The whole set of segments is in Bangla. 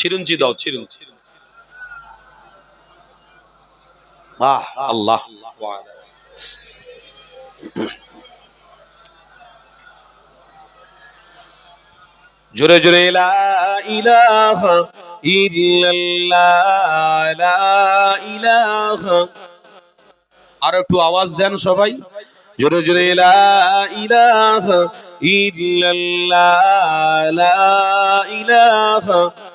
ছিরুঞ্চি দাও আহ, আল্লাহ। জোরে জোরে, লা ইলাহা আর একটু আওয়াজ দেন সবাই। জোরে জোরে, লা ইলাহা ইল্লাল্লাহ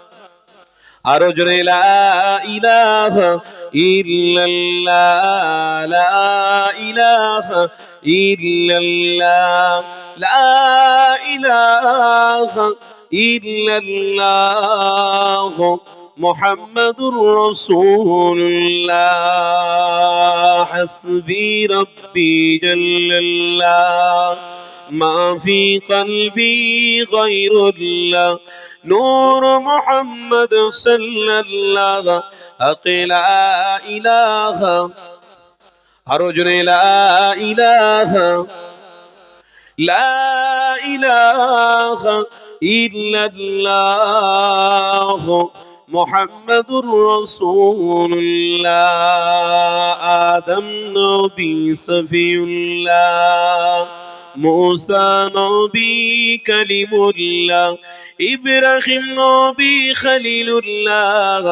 أرجر لا إله إلا الله لا إله إلا الله لا إله إلا الله. محمد رسول الله حسبي ربي جل الله. ما في قلبي غير الله. نور محمد صلى الله أقل إله أرجو لا إله لا إله إلا الله. محمد رسول الله. آدم نبي صفي الله. موسى نبي كلم الله. ইব্রাহিম নবী খলিলুল্লাহ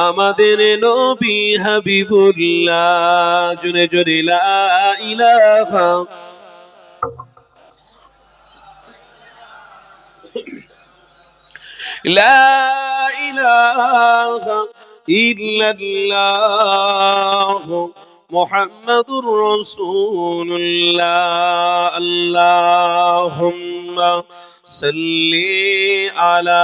আমাদের নবী হাবিবুল্লাহ জুনে জুনে লা ইলাহা لا إله إلا الله محمد رسول الله اللهم صل على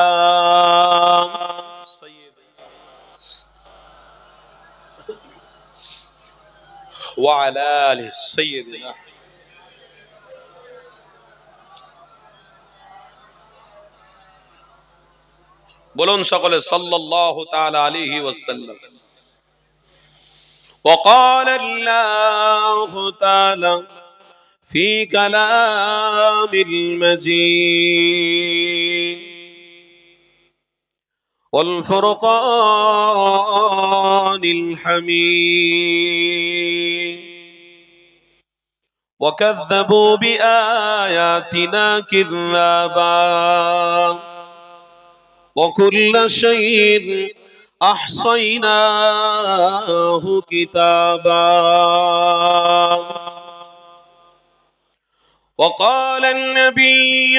وعلى آله سيدنا বলুন সকলে সাল্লাল্লাহু তাআলা আলাইহি ওয়াসাল্লাম وقال الله تعالى في كلام المجيد. والفرقان الحميد. وكذبوا بآياتنا كذابا. وكل شيء أحصيناه كتابا. وقال النبي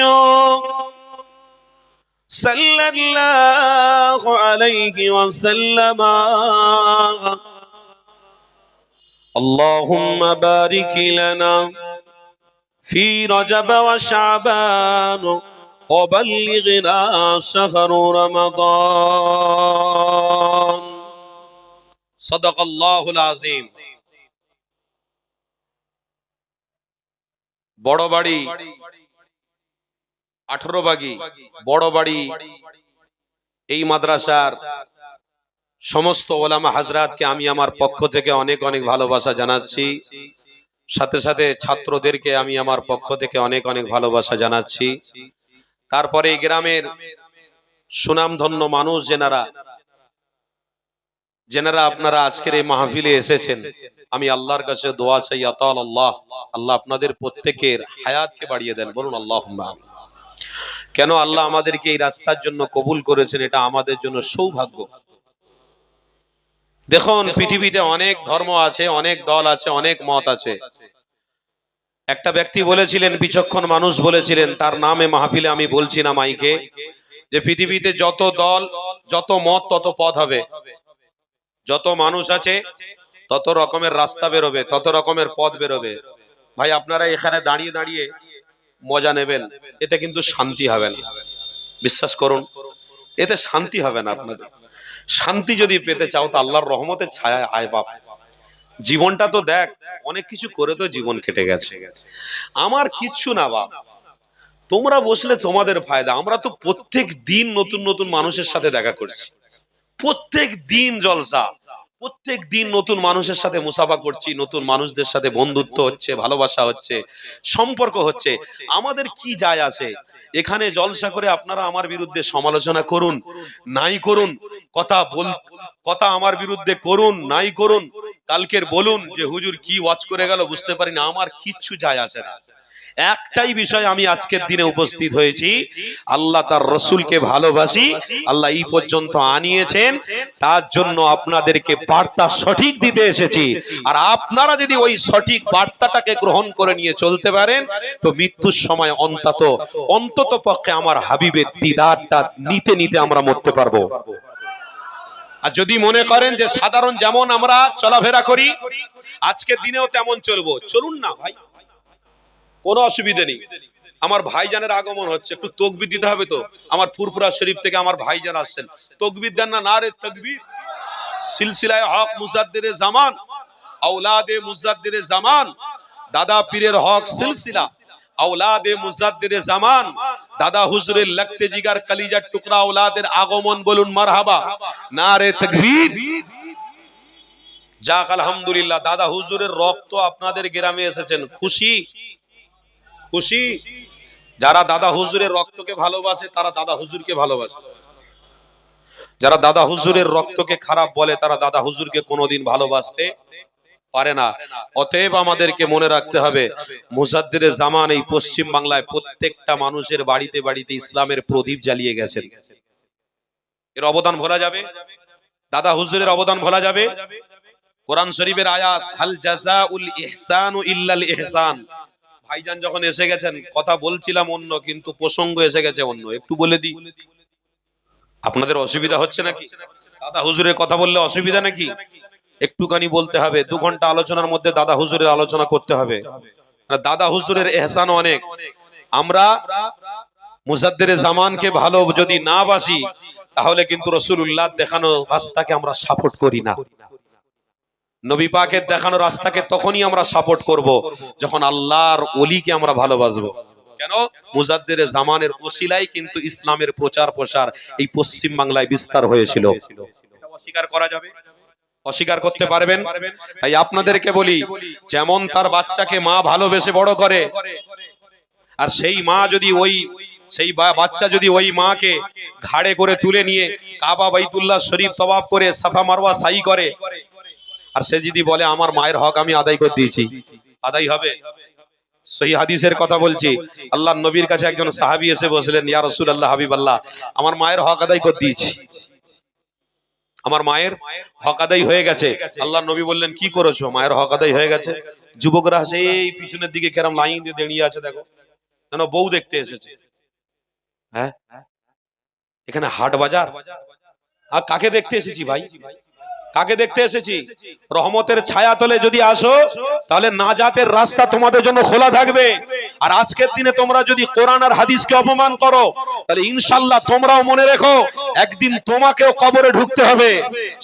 صلى الله عليه وسلم اللهم بارك لنا في رجب وشعبان وبلغنا شهر رمضان. صدق الله العظيم. বড় বাড়ি, আঠারো বাগি, বড় বাড়ি, এই মাদ্রাসার সমস্ত ওলামা হাজরাতকে আমি আমার পক্ষ থেকে অনেক অনেক ভালোবাসা জানাচ্ছি। সাথে সাথে ছাত্রদেরকে আমি আমার পক্ষ থেকে অনেক অনেক ভালোবাসা জানাচ্ছি। তারপরে গ্রামের সুনামধন্য মানুষ যেনারা যেনারা আপনারা আজকের এই মাহফিলে এসেছেন আমি আল্লাহর কাছে দোয়া চাই আতাল আল্লাহ। আল্লাহ আপনাদের প্রত্যেকের হায়াতকে বাড়িয়ে দেন বলুন আল্লাহ কেন আল্লাহ আমাদেরকে এই রাস্তার জন্য কবুল করেছেন এটা আমাদের জন্য সৌভাগ্য। দেখুন পৃথিবীতে অনেক ধর্ম আছে অনেক দল আছে অনেক মত আছে। একটা ব্যক্তি বলেছিলেন বিচক্ষণ মানুষ বলেছিলেন তার নামে মাহফিলে আমি বলছি না মাইকে যে পৃথিবীতে যত দল যত মত তত পথ হবে। যত মানুষ আছে, তত রকমের রাস্তা বেরোবে, তত রকমের পথ বেরোবে। ভাই, আপনারা এখানে দাঁড়িয়ে দাঁড়িয়ে মজা নেবেন, এতে কিন্তু শান্তি হবে না। বিশ্বাস করুন, এতে শান্তি হবে না আপনাদের। শান্তি যদি পেতে চাও, তো আল্লাহর রহমতের ছায়া আয় বাপ। জীবনটা তো দেখ, অনেক কিছু করে তো জীবন কেটে গেছে। আমার কিচ্ছু না বাপ। তোমরা বসলে তোমাদের ফায়দা। আমরা তো প্রত্যেক দিন নতুন নতুন মানুষের সাথে দেখা করছি। প্রত্যেক দিন জলসা, প্রত্যেক দিন নতুন মানুষের সাথে মুসাফা করছি, নতুন মানুষদের সাথে বন্ধুত্ব হচ্ছে, ভালোবাসা হচ্ছে, সম্পর্ক হচ্ছে। আমাদের কি যায় আসে? এখানে জলসা করে আপনারা আমার বিরুদ্ধে সমালোচনা করুন, নাই করুন, কথা বল, কথা আমার বিরুদ্ধে করুন, নাই করুন, কালকের বলুন যে, হুজুর কি ওয়াচ করে গেল বুঝতে পারি না আমার কিচ্ছু যায় আসে না। একটাই বিষয় আমি আজকের দিনে উপস্থিত হয়েছি। আল্লাহ তার রসুলকে ভালোবাসি, আল্লাহ এই পর্যন্ত আনিয়েছেন। তার জন্য আপনাদেরকে বার্তা সঠিক দিতে এসেছি। আর আপনারা যদি ওই সঠিক বার্তাটাকে গ্রহণ করে নিয়ে চলতে পারেন, তো মৃত্যুর সময় অন্তত অন্তত পক্ষে আমার হাবিবের দিদারটা নিতে নিতে আমরা মরতে পারব। আর যদি মনে করেন যে সাধারণ যেমন আমরা চলাফেরা করি, আজকের দিনেও তেমন চলবো। চলুন না ভাই। কোনো অসুবিধে নেই। আমার ভাইজানের আগমন হচ্ছে। একটু তকবির দিতে হবে তো। আমার ফুরফুরা শরীফ থেকে আমার ভাইজান আসছেন। তকবির দেন না রে তকবির? সিলসিলায় হক মুজাদ্দির জামান, আওলাদে মুজাদ্দির জামান, দাদা পীরের হক সিলসিলা, আওলাদে মুজাদ্দির জামান, দাদা হুজুরের লাগতে জিগার কলিজার টুকরা আওলাদের আগমন বলুন মারহাবা। না রে তকবীর। যাক, আলহামদুলিল্লাহ, দাদা হুজুরের রক্ত আপনাদের গ্রামে এসেছেন। খুশি? খুশি। যারা দাদা হুজুরের রক্তকে ভালোবাসে, তারা দাদা হুজুরকে ভালোবাসে। যারা দাদা হুজুরের রক্তকে খারাপ বলে, তারা দাদা হুজুরকে কোনোদিন ভালোবাসতে পারে না। অতএব আমাদেরকে মনে রাখতে হবে মুসাদ্দিরে জামান এই পশ্চিম বাংলায় প্রত্যেকটা মানুষের বাড়িতে বাড়িতে ইসলামের প্রদীপ জ্বালিয়ে গেছেন। এর অবদান ভোলা যাবে? দাদা হুজুরের অবদান ভোলা যাবে? কোরআন শরীফের আয়াত হাল জাযাউল ইহসানু ইল্লাল ইহসান। ভাইজান যখন এসে গেছেন, কথা বলছিলাম অন্য, কিন্তু প্রসঙ্গ এসে গেছে অন্য। একটু বলে দিই। আপনাদের অসুবিধা হচ্ছে নাকি? দাদা হুজুরের কথা বললে অসুবিধা নাকি? একটুখানি বলতে হবে। দু ঘণ্টা আলোচনার মধ্যে দাদা হুজুরের আলোচনা করতে হবে। দাদা হুজুরের এহসান অনেক। আমরা মুসাদ্দের জামানকে ভালো যদি না বাসি, তাহলে কিন্তু রসুল্লাহ দেখানো রাস্তাকে আমরা সাপোর্ট করি না। নবী পাকের দেখানো রাস্তাকে তখনই আমরা সাপোর্ট করব, যখন আল্লাহর অলিকে আমরা ভালোবাসবো। কেন? মুজাদ্দের জামানের ওসিলাই কিন্তু ইসলামের প্রচার প্রসার এই পশ্চিম বাংলায় বিস্তার হয়েছিল। অস্বীকার করা যাবে। অস্বীকার করতে পারবেন? তাই আপনাদেরকে বলি, যেমন তার বাচ্চাকে মা ভালোবেসে বড় করে, আর সেই মা যদি ওই, সেই বাচ্চা যদি ওই মাকে ঘাড়ে করে তুলে নিয়ে কাবা বাইতুল্লাহ শরীফ তবাব করে সাফা মারওয়া সাই করে আর সে যদি বলে, আমার মায়ের হক আমি আদায় করে দিয়েছি। আদায় হবে। সহি হাদিসের কথা বলছি। আল্লাহ নবীর কাছে একজন সাহাবী এসে বসলেন, ইয়া রসুল আল্লাহ হাবিব আল্লাহ আমার মায়ের হক আদায় করে দিয়েছি। আমার মায়ের হক আদায় হয়ে গেছে। আল্লাহ নবী বললেন, কি করেছ? মায়ের হক আদায় হয়ে গেছে? যুবকরা সেই পিছনের দিকে কেরম লাইন দিয়ে দাঁড়িয়ে আছে, দেখো। কেন বউ দেখতে এসেছে। হ্যাঁ? এখানে হাট বাজার। আর কাকে দেখতে এসেছি ভাই? কাকে দেখতে এসেছি? রহমতের ছায়া তলে যদি আসো, তাহলে নাজাতের রাস্তা তোমাদের জন্য খোলা থাকবে। আর আজকের দিনে তোমরা যদি কোরআন আর হাদিসকে অপমান করো, তাহলে ইনশাল্লাহ তোমরাও মনে রেখো, একদিন তোমাকেও কবরে ঢুকতে হবে।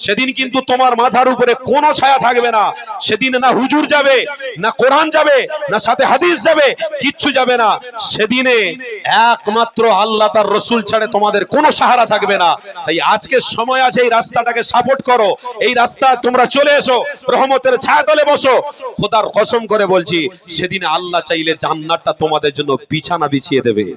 সেদিন কিন্তু তোমার মাথার উপরে কোনো ছায়া থাকবে না। সেদিন না হুজুর যাবে, না কোরআন যাবে, না সাথে হাদিস যাবে, কিচ্ছু যাবে না। সেদিনে একমাত্র আল্লাহ তার রসুল ছাড়ে তোমাদের কোনো সাহারা থাকবে না। তাই আজকের সময় আছে এই রাস্তাটাকে সাপোর্ট করো। এই রাস্তা, তোমরা চলে এসো, রহমতের ছায়া তলে বসো। খোদার কসম করে বলছি, সেদিনে আল্লাহ চাইলে জান্নাতটা তোমাদের জন্য বিছানা বিছিয়ে দেবে।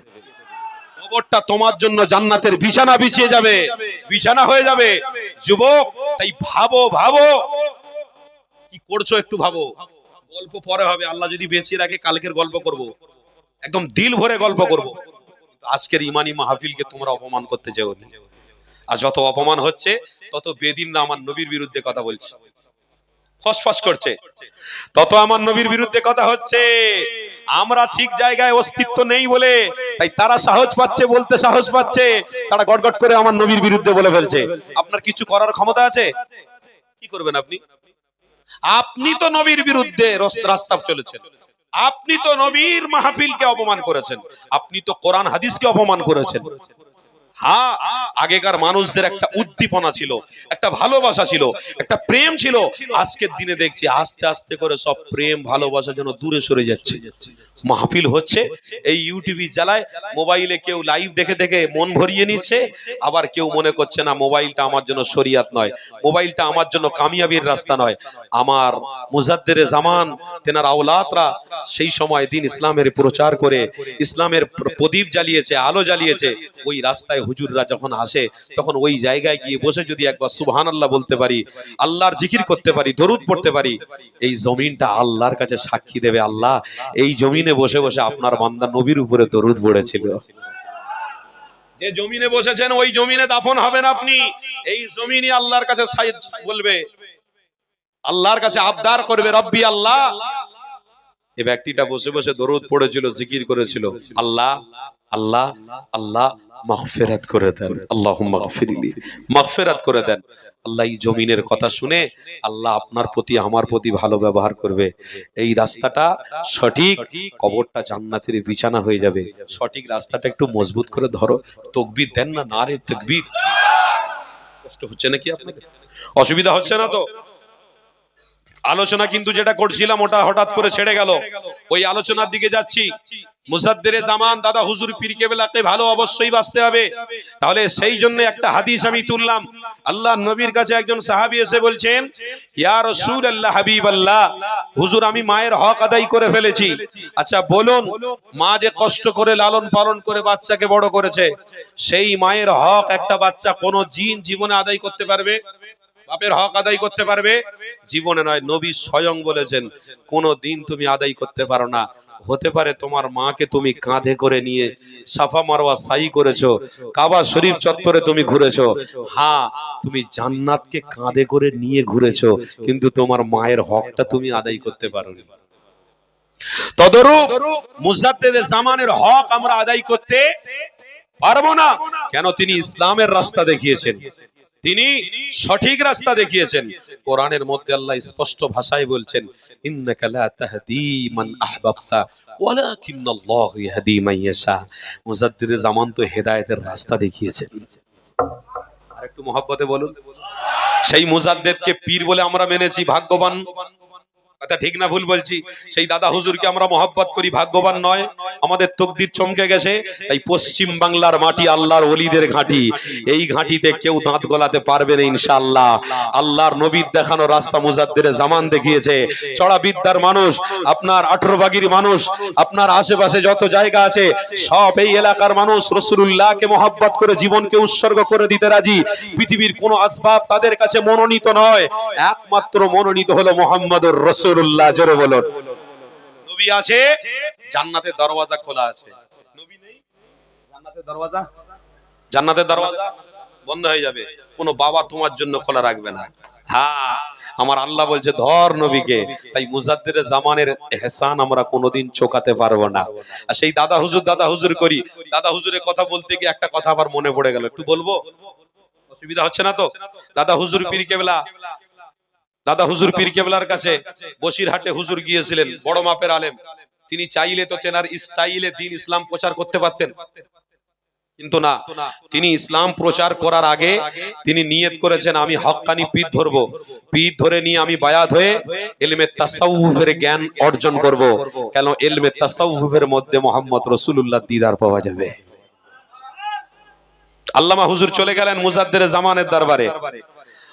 কবরটা তোমার জন্য জান্নাতের বিছানা বিছিয়ে যাবে। বিছানা হয়ে যাবে। যুবক, তাই ভাবো ভাবো। কি করছ একটু ভাবো। গল্প পরে হবে। আল্লাহ যদি বেঁচে রাখে, কালকের গল্প করব। একদম দিল ভরে গল্প করব। আজকের ইমানি মাহফিলকে তোমরা অপমান করতে চাও আর যত অপমান হচ্ছে, তত বেদিন না আমার নবীর বিরুদ্ধে কথা বলছে। ফসফস করছে। তত আমার নবীর বিরুদ্ধে কথা হচ্ছে। আমরা ঠিক জায়গায় অস্তিত্ব নেই বলে, তাই তারা সাহস পাচ্ছে, বলতে সাহস পাচ্ছে। তারা গটগট করে আমার নবীর বিরুদ্ধে বলে ফেলছে। আপনার কিছু করার ক্ষমতা আছে? কি করবেন আপনি? আপনি তো নবীর বিরুদ্ধে রস- রাস্তা চলেছেন। আপনি তো নবীর মাহফিলকে অপমান করেছেন। আপনি তো কোরআন, হাদিসকে অপমান করেছেন। হ্যাঁ আগেকার মানুষদের একটা উদ্দীপনা ছিল, একটা ভালোবাসা ছিল, একটা প্রেম ছিল। আজকের দিনে দেখছি আস্তে আস্তে করে সব প্রেম, ভালোবাসা যেন দূরে সরে যাচ্ছে। মাহফিল হচ্ছে, এই ইউটিউবে জ্বালায় মোবাইলে কেউ লাইভ দেখে দেখে মন ভরিয়ে নিচ্ছে, আবার কেউ মনে করছে না মোবাইলটা আমার জন্য শরিয়াত নয়, মোবাইলটা আমার জন্য কামিয়াবির রাস্তা নয়। আমার মুজাদ্দের জামান, তেনার আওলাতরা সেই সময় দিন ইসলামের প্রচার করে, ইসলামের প্রদীপ জ্বালিয়েছে, আলো জ্বালিয়েছে, ওই রাস্তায় হুজুররা যখন আসে, তখন ওই জায়গায় গিয়ে বসে যদি একবার সুবহান আল্লাহ বলতে পারি, আল্লাহর জিকির করতে পারি, দরুদ পড়তে পারি, এই জমিনটা আল্লাহর কাছে সাক্ষী দেবে, আল্লাহ এই জমিনে বসে বসে আপনার বান্দা নবীর উপরে দরুদ পড়েছিল। যে জমিনে বসেছেন, ওই জমিনে দাফন হবেন আপনি, এই জমিনই আল্লাহর কাছে বলবে। আল্লাহর কাছে আবদার করবে, রব্বি আল্লাহ। এই ব্যক্তিটা বসে বসে দরুদ পড়েছিল, জিকির করেছিল, আল্লাহ আল্লাহ আল্লাহ মাগফিরাত করে দেন। আল্লাহ মাগফিরলি মাগফিরাত করে দেন। আল্লাহ এই জমিনের কথা শুনে আল্লাহ আপনার প্রতি, আমার প্রতি ভালো ব্যবহার করবে। এই রাস্তাটা সঠিক কবরটা জান্নাতের বিছানা হয়ে যাবে। সঠিক রাস্তাটা একটু মজবুত করে ধরো। তকবির দেন না না রে তকবির। কষ্ট হচ্ছে নাকি আপনাকে অসুবিধা হচ্ছে না তো? আলোচনা কিন্তু যেটা করছিলাম, ওটা হঠাৎ করে ছেড়ে গেল। ওই আলোচনার দিকে যাচ্ছি। মুসাদ্দের জামান দাদা হুজুর পীর কেবলাকে ভালো অবশ্যই বাঁচতে হবে। তাহলে সেই জন্য একটা হাদিস আমি তুললাম। আল্লাহ নবীর কাছে একজন সাহাবী এসে বলছেন, ইয়া রাসূল আল্লাহ হাবিব আল্লাহ হুজুর, আমি মায়ের হক আদায় করে ফেলেছি। আচ্ছা বলুন, মা যে কষ্ট করে লালন পালন করে বাচ্চাকে বড় করেছে, সেই মায়ের হক একটা বাচ্চা কোন জিন জীবনে আদায় করতে পারবে? বাপের হক আদায় করতে পারবে? জীবনে নয়, নবী স্বয়ং বলেছেন, কোন দিন তুমি আদায় করতে পারো না। হতে পারে তোমার মাকে তুমি কাঁধে করে নিয়ে সাফা মারওয়া সাই করেছ, কাবা শরীফ চত্বরে তুমি ঘুরেছো। হ্যাঁ তুমি জান্নাতকে কাঁধে করে নিয়ে ঘুরেছো, কিন্তু তোমার মায়ের হকটা তুমি আদায় করতে পারোনি। তদরূপ মুজাদ্দেদে জামানের হক আমরা আদায় করতে পারব না। কেন? তিনি ইসলামের রাস্তা দেখিয়েছেন। তিনি সঠিক রাস্তা দেখিয়েছেন। কোরআনের মধ্যে আল্লাহ স্পষ্ট ভাষায় বলছেন, ইন্নাকা মান আহবাবতা, ওয়ালাকিন্নাল্লাহু ইয়াহদি মান ইয়াশা। জামান তো হেদায়েতের রাস্তা দেখিয়েছেন। আর একটু বলুন। সেই মুজাদ্দেদকে পীর বলে আমরা মেনেছি, ভাগ্যবান। কথা ঠিক না ভুল বলছি। সেই দাদা হুজুরকে আমরা মহব্বত করি, ভাগ্যবান নয়। আমাদের তকদির চমকে গেছে। তাই পশ্চিম বাংলার মাটি আল্লাহর ওলিদের ঘাঁটি। এই ঘাঁটিতে কেউ দাঁত গলাতে পারবে না, ইনশাআল্লাহ। আল্লাহর নবীর দেখানো রাস্তা মুজাদ্দের জামান দেখিয়েছে। চড়া বিদ্যার মানুষ, আপনার আঠারো বাগির মানুষ, আপনার আশেপাশে যত জায়গা আছে, সব এই এলাকার মানুষ রসুল্লাহকে মহব্বত করে জীবনকে উৎসর্গ করে দিতে রাজি। পৃথিবীর কোনো আসবাব তাদের কাছে মনোনীত নয়। একমাত্র মনোনীত হলো মোহাম্মদুর রসুল্লাহ জোরে বলুন। নবী আছে, জান্নাতের দরওয়াজা খোলা আছে। নবী নেই, জান্নাতের দরওয়াজা? জান্নাতের দরওয়াজা বন্ধ হয়ে যাবে। কোনো বাবা তোমার জন্য খোলা রাখবে না। হ্যাঁ আমার আল্লাহ বলছে, ধর নবীকে। তাই মুজাদ্দের জামানের এহসান আমরা কোনোদিন চোকাতে পারব না। আর সেই দাদা হুজুর দাদা হুজুর করি। দাদা হুজুরের কথা বলতে গিয়ে একটা কথা আবার মনে পড়ে গেল। একটু বলব? অসুবিধা হচ্ছে না তো? দাদা হুজুর পীর কেবলা। দাদা হুজুর পীর কেবলার কাছে বসিরহাটে হুজুর গিয়েছিলেন বড় মাপের আলেম। তিনি চাইলে তো তেনার স্টাইলে দিন ইসলাম প্রচার করতে পারতেন। কিন্তু না তিনি ইসলাম প্রচার করার আগে তিনি নিয়ত করেছেন আমি হক্কানি পীর ধরবো। পীর ধরে নিয়ে আমি বায়াত হয়ে এলমে তাসাউফের জ্ঞান অর্জন করব। কেন? এলমে তাসাউফের মধ্যে মোহাম্মদ রসুল্লাহ দিদার পাওয়া যাবে। আল্লামা হুজুর চলে গেলেন মুজাদ্দের জামানের দরবারে।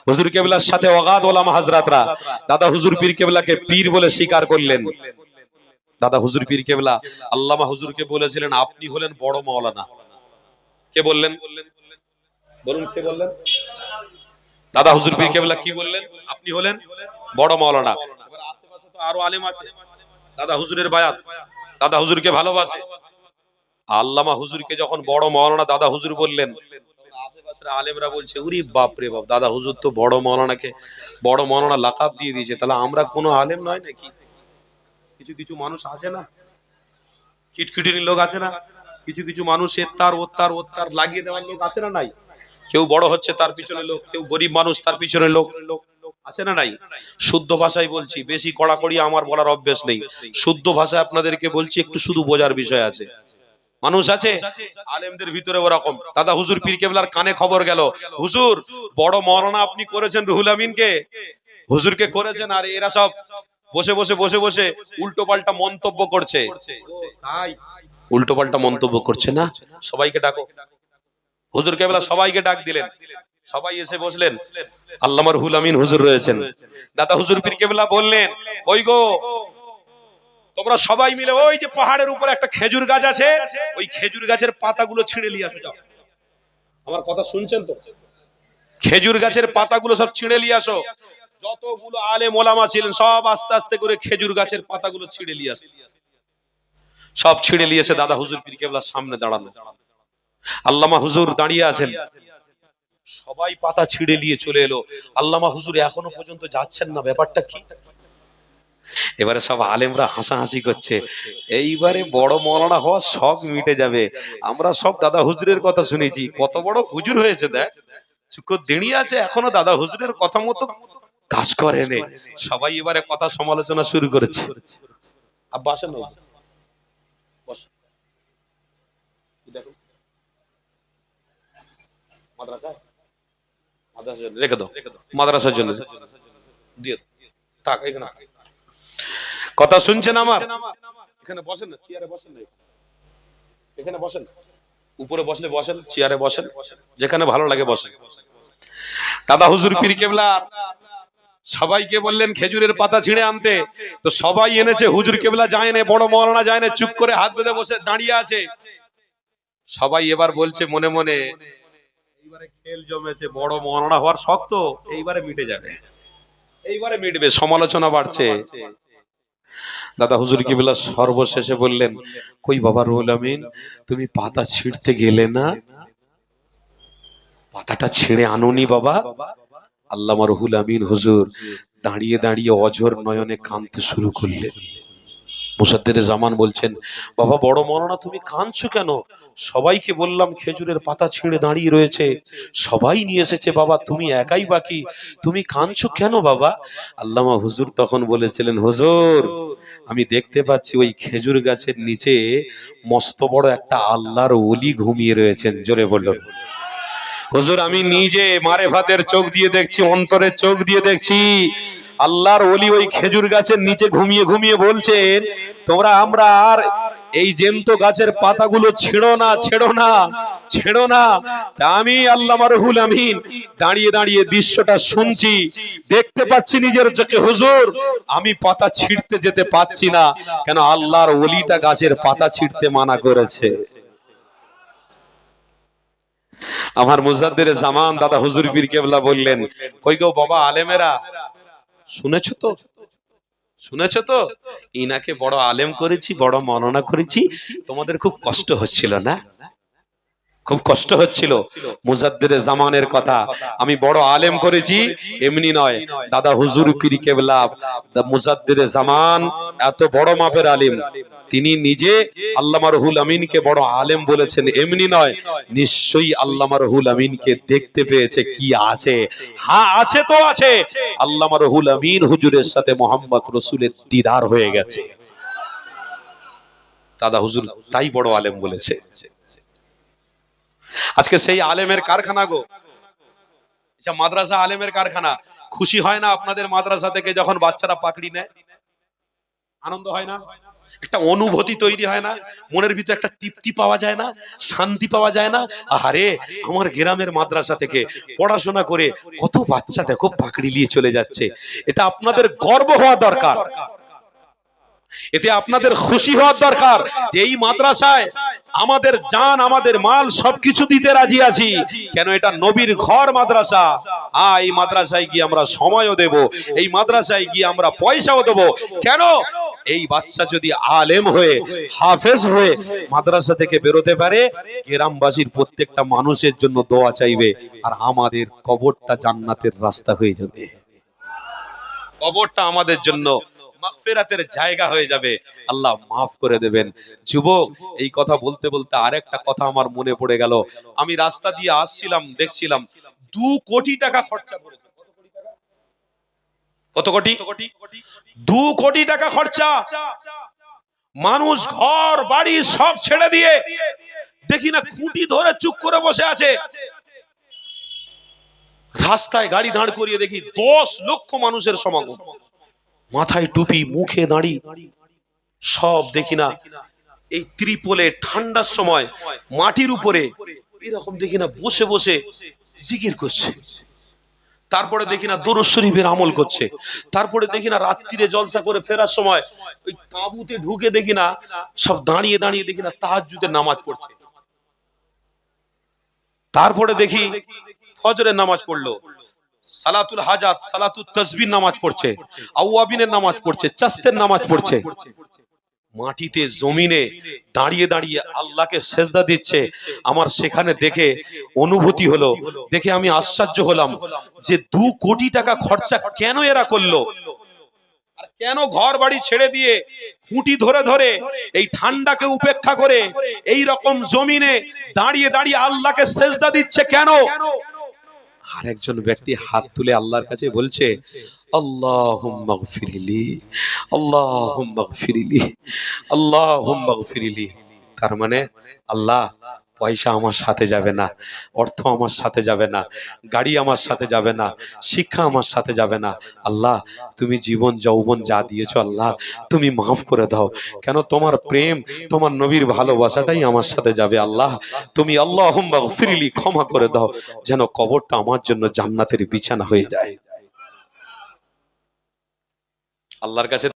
হুজুর কেবলার সাথে অগাধ ওলামা হাজরাতরা। দাদা হুজুর পীর কেবলাকে পীর বলে স্বীকার করলেন। দাদা হুজুর পীর কেবলা, আল্লামা হুজুরকে বলেছিলেন, আপনি হলেন বড় মাওলানা। কে বললেন? বলুন, কে বললেন? দাদা হুজুর পীর কেবলা কি বললেন? আপনি হলেন বড় মাওলানা। আশেপাশে তো আরও আলেম আছে। দাদা হুজুরের বায়াত। দাদা হুজুরকে ভালোবাসে। আল্লামা হুজুরকে যখন বড় মাওলানা দাদা হুজুর বললেন আলেমরা বলছে, উরি বাপ রে বাপ, দাদা হুজুর তো বড় মাওলানাকে বড় মাওলানা লাকাব দিয়ে দিয়েছে। তাহলে আমরা কোনো আলেম নয় নাকি? কিছু কিছু মানুষ আছে না? লোক আছে না? কিছু কিছু মানুষ এর তার, ওর তার ওর তার লাগিয়ে দেওয়ার লোক আছে না নাই? কেউ বড় হচ্ছে তার পিছনে লোক, কেউ গরিব মানুষ তার পিছনে লোক আছে না নাই? শুদ্ধ ভাষায় বলছি, বেশি কড়াকড়ি আমার বলার অভ্যেস নেই। শুদ্ধ ভাষায় আপনাদেরকে বলছি, একটু শুধু বোঝার বিষয় আছে। মানুষ আছে? আলেমদের ভিতরে ওরকম। দাদা, হুজুর, পীর কেবলার কানে খবর গেল। হুজুর, বড় মরনা আপনি করেছেন রুহুল আমিনকে। হুজুরকে করেছেন, আর এরা সব বসে বসে বসে বসে উল্টো পাল্টা মন্তব্য করছে। উল্টো পাল্টা মন্তব্য করছে না? সবাইকে ডাকো। হুজুর কেবলা সবাইকে ডাক দিলেন। সবাই এসে বসলেন। আল্লামার হুল আমিন হুজুর রয়েছেন। দাদা, হুজুর, পীর কেবলা বললেন, ওই গো তোমরা সবাই মিলে ওই যে পাহাড়ের উপরে একটা খেজুর গাছ আছে, ওই খেজুর গাছের পাতাগুলো ছিঁড়ে নিয়ে আসো, যাও। আমার কথা শুনছেন তো? খেজুর গাছের পাতাগুলো সব ছিঁড়ে নিয়ে আসো। যতগুলো আলে ওলামা ছিলেন, সব আস্তে আস্তে করে খেজুর গাছের পাতাগুলো ছিঁড়ে নিয়ে আসতে সব ছিঁড়ে নিয়ে এসে দাদা হুজুর পীর কেবলার সামনে দাঁড়ানো আল্লামা হুজুর দাঁড়িয়ে আছেন। সবাই পাতা ছিঁড়ে নিয়ে চলে এলো। আল্লামা হুজুর এখনও পর্যন্ত যাচ্ছেন না, ব্যাপারটা কি? এবারে সব আলেমরা হাসাহাসি করছে। এইবারে বড় মরানা হওয়া সব মিটে যাবে। আমরা সব দাদা হুজুরের কথা শুনেছি। কত বড় হুজুর হয়েছে দেখ। চুকো দেড়ি আছে, এখনও দাদা হুজুরের কথা মতো কাজ করে নে সবাই এবারে কথা সমালোচনা শুরু করেছে? মাদ্রাসার জন্য। রেখে দাও। মাদ্রাসার জন্য। দিয়ে থাক, এখানে। কথা শুনছেন আমার? এখানে বসেন না চেয়ারে বসেন না এখানে। বসেন। উপরে বসলে বসেন চেয়ারে বসেন। যেখানে ভালো লাগে বসেন। দাদা হুজুর পীর কেবলা সবাইকে বললেন খেজুরের পাতা ছিঁড়ে আনতে। তো সবাই এনেছে হুজুর কেবলা যায় না বড় মরানা যায় না চুপ করে হাত বেঁধে বসে দাঁড়িয়ে আছে। সবাই এবার বলছে মনে মনে এইবারে খেল জমেছে বড় মরানা হওয়ার শক্ত এইবারে মিটে যাবে। এইবারে মিটবে সমালোচনা বাড়ছে। দাদা হুজুর কিবলা সর্বশেষে বললেন কই বাবা রুহুল আমিন তুমি পাতা ছিঁড়তে গেলে না? পাতাটা ছিঁড়ে আনোনি বাবা। আল্লামা রুহুল আমিন হুজুর দাঁড়িয়ে দাঁড়িয়ে অজর নয়নে কাঁদতে শুরু করলেন। মুসাদ্দের জামান বলছেন, বাবা, বড় মরানা তুমি কাঁদছো কেন? সবাইকে বললাম খেজুরের পাতা ছিঁড়ে দাঁড়িয়ে রয়েছে। সবাই নিয়ে এসেছে, বাবা, তুমি একাই বাকি। তুমি কাঁদছো কেন, বাবা? আল্লামা হুজুর তখন বলেছিলেন, হুজুর, আমি দেখতে পাচ্ছি ওই খেজুর গাছের নিচে মস্ত বড় একটা আল্লাহর ওলি ঘুমিয়ে রয়েছেন, জোরে বললেন হুজুর, আমি নিজে মারে ভাতের চোখ দিয়ে দেখছি, অন্তরের চোখ দিয়ে দেখছি। আল্লাহর ওলি ওই খেজুর গাছের নিচে ঘুমিয়ে ঘুমিয়ে বলছেন, তোমরা আমরা আর এই জেন্ত গাছের পাতাগুলো ছেড়ো না ছেড়ো না ছেড়ো না। আমি আল্লাহ রহুল আমিন দাঁড়িয়ে দাঁড়িয়ে দৃশ্যটা শুনছি, দেখতে পাচ্ছি নিজের চোখে, হুজুর, আমি পাতা ছিঁড়তে যেতে পাচ্ছি না, কেন আল্লাহর ওলিটা গাছের পাতা ছিঁড়তে মানা করেছে? আমার মুজাদ্দের জামান দাদা হুজুর পীর কেবলা বললেন, কই গো বাবা আলেমেরা? শুনেছো তো? শুনেছ তো? ইনাকে বড় আলেম করেছি, বড় মননা করেছি। তোমাদের খুব কষ্ট হচ্ছিল না? খুব কষ্ট হচ্ছিল। মুজাদ্দের জামানের কথা। আমি বড় আলেম করেছি, এমনি নয়। দাদা হুজুর পীর কেবলা মুজাদ্দের জামান, এত বড় মাপের আলিম। তিনি নিজে আল্লামা রহুল আমিনকে বড় আলেম বলেছেন, এমনি নয়। নিশ্চয়ই আল্লামা রহুল আমিনকে দেখতে পেয়েছে কি আছে। হ্যাঁ আছে তো আছে। আল্লামা রহুল আমিন হুজুরের সাথে মোহাম্মদ রসুলের দিদার হয়ে গেছে। দাদা হুজুর তাই বড় আলেম বলেছে। আজকে সেই আলেমের কারখানা গো। আচ্ছা মাদ্রাসা আলেমের কারখানা। খুশি হয় না আপনাদের মাদ্রাসা থেকে যখন বাচ্চারা পাকড়ি নেয়? আনন্দ হয় না? একটা অনুভূতি তৈরি হয় না, মনের ভিতরে একটা তৃপ্তি পাওয়া যায় না, শান্তি পাওয়া যায় না। আরে আমার গ্রামের মাদ্রাসা থেকে পড়াশোনা করে কত বাচ্চা দেখো পাকড়ি নিয়ে চলে যাচ্ছে। এটা আপনাদের গর্ব হওয়া দরকার। এতে আপনাদের খুশি হওয়ার দরকার যে এই মাদ্রাসায় আমাদের জান, আমাদের মাল, সবকিছু দিতে রাজি আছি। কেন এটা নবীর ঘর মাদ্রাসা? আ এই মাদ্রাসায় গিয়ে আমরা সময়ও দেব, এই মাদ্রাসায় গিয়ে আমরা পয়সাও দেব। কেন? এই বাচ্চা যদি আলেম হয়ে, হাফেজ হয়ে মাদ্রাসা থেকে বেরোতে পারে, গ্রামবাসীর প্রত্যেকটা মানুষের জন্য দোয়া চাইবে, আর আমাদের কবরটা জান্নাতের রাস্তা হয়ে যাবে। কবরটা আমাদের জন্য মাগফিরাতের জায়গা হয়ে যাবে। আল্লাহ মাফ করে দেবেন। যুবক, এই কথা বলতে বলতে আরেকটা কথা আমার মনে পড়ে গেল। আমি রাস্তা দিয়ে আসছিলাম, দেখছিলাম দু কোটি টাকা খরচা করেছে কত কোটি? দু কোটি টাকা খরচা। মানুষ ঘর, বাড়ি সব ছেড়ে দিয়ে দেখি না খুঁটি ধরে চুপ করে বসে আছে। রাস্তায় গাড়ি দাঁড় করিয়ে দেখি দশ লক্ষ মানুষের সমাগম। মাথায় টুপি, মুখে দাঁড়ি, সব দেখি না। এই ত্রিপলে ঠান্ডার সময় মাটির উপরে এরকম দেখি না, বসে বসে জিকির করছে। তারপরে দেখি না দরুদ শরীফের আমল করছে। তারপরে দেখি না রাত্রিরে জলসা করে ফেরার সময় ওই তাঁবুতে ঢুকে দেখি না, সব দাঁড়িয়ে দাঁড়িয়ে দেখি না তাহাজ্জুদের নামাজ পড়ছে। তারপরে দেখি ফজরের নামাজ পড়ল। সালাতুল হাজাত সালাতুল তসবির নামাজ পড়ছে, আউয়াবিনের নামাজ পড়ছে চাস্তের নামাজ পড়ছে। মাটিতে, জমিনে দাঁড়িয়ে দাঁড়িয়ে আল্লাহকে সেজদা দিচ্ছে। আমার সেখানে দেখে অনুভূতি হলো, দেখে আমি আশ্চর্য হলাম যে দু কোটি টাকা খরচা কেন এরা করল? আর কেন ঘর বাড়ি ছেড়ে দিয়ে খুঁটি ধরে ধরে এই ঠান্ডাকে উপেক্ষা করে, এই রকম জমিনে দাঁড়িয়ে দাঁড়িয়ে আল্লাহকে সেজদা দিচ্ছে কেন? আর একজন ব্যক্তি হাত তুলে আল্লাহর কাছে বলছে আল্লাহ গফিরলি, আল্লাহুম্মা গফিরলি, আল্লাহুম্মা ফিরিলি তার মানে আল্লাহ পয়সা আমার সাথে যাবে না, অর্থ আমার সাথে যাবে না, গাড়ি আমার সাথে যাবে না, শিক্ষা আমার সাথে যাবে না। আল্লাহ, তুমি জীবন যৌবন যা দিয়েছ আল্লাহ, তুমি মাফ করে দাও। কেন তোমার প্রেম, তোমার নবীর ভালোবাসাটাই আমার সাথে যাবে আল্লাহ। তুমি আল্লাহ ফিরিলি ক্ষমা করে দাও, যেন কবরটা আমার জন্য জান্নাতের বিছানা হয়ে যায়। আল্লাহর কাছে